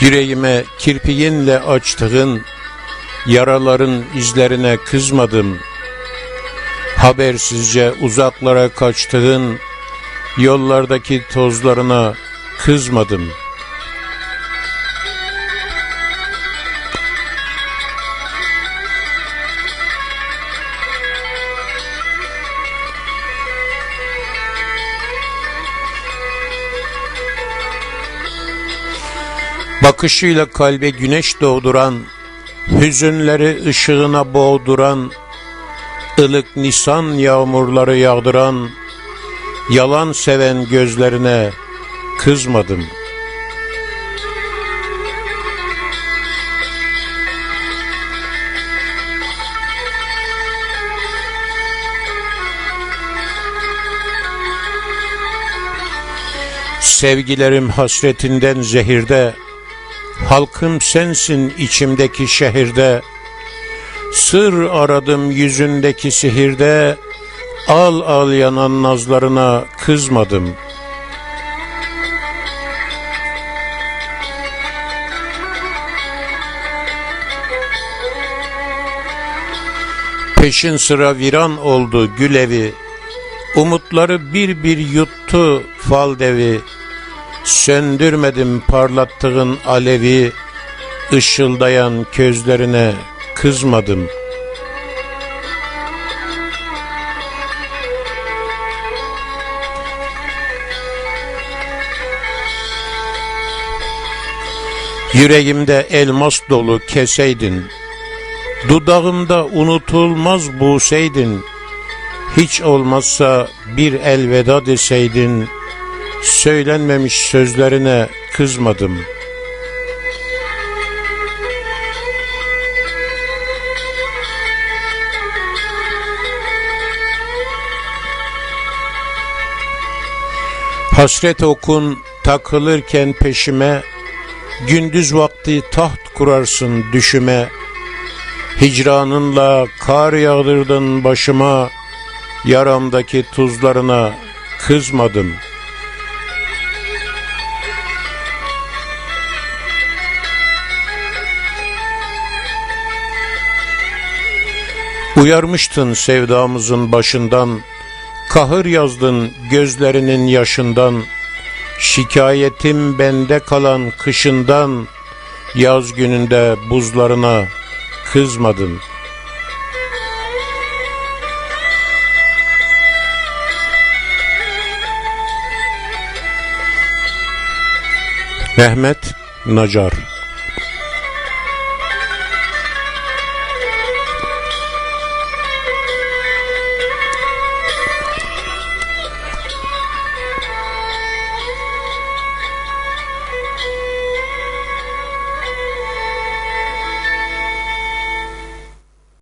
Yüreğime kirpiğinle açtığın yaraların izlerine kızmadım. Habersizce uzaklara kaçtığın yollardaki tozlarına kızmadım. Bakışıyla kalbe güneş doğduran, hüzünleri ışığına boğduran, ılık nisan yağmurları yağdıran, yalan seven gözlerine kızmadım. Sevgilerim hasretinden zehirde, halkım sensin içimdeki şehirde, Sır aradım yüzündeki sihirde, al al yanan nazlarına kızmadım. Peşin sıra viran oldu gül evi, umutları bir bir yuttu fal devi. Söndürmedim parlattığın alevi, ışıldayan közlerine kızmadım. Yüreğimde elmas dolu keseydin, dudağımda unutulmaz buseydin, hiç olmazsa bir elveda deseydin, söylenmemiş sözlerine kızmadım. Hasret okun takılırken peşime, gündüz vakti taht kurarsın düşüme. Hicranınla kar yağdırdın başıma, yaramdaki tuzlarına kızmadım.'' Uyarmıştın sevdamızın başından, kahır yazdın gözlerinin yaşından, şikayetim bende kalan kışından, yaz gününde buzlarına kızmadın. Mehmet Nacar